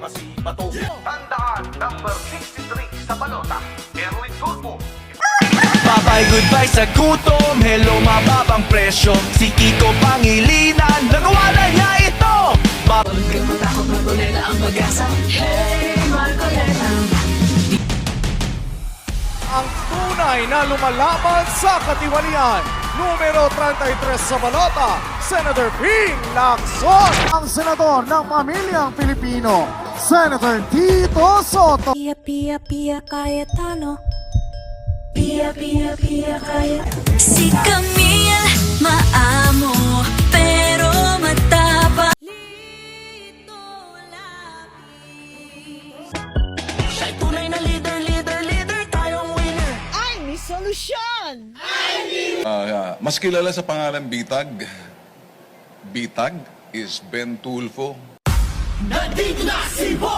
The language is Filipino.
masibato Tandaan, number 63 sa balota, Erwin Tulfo. Bye-bye, goodbye sa gutom. Hello, mababang presyo. Si Kiko Pangilinan. Nagawa na niya ito. Ba- ang tunay na lumalaban sa katiwalian. Numero 33 sa balota, Senator Ping Lacson. Ang senador ng pamilyang Pilipino, Senator Tito Soto. Pia, pia, pia, Cayetano. Pia, pia, pia, Cayetano. Si solusyon. Ah, mas kilala sa pangalan Bitag. Bitag is Ben Tulfo. Nandito na si Revilla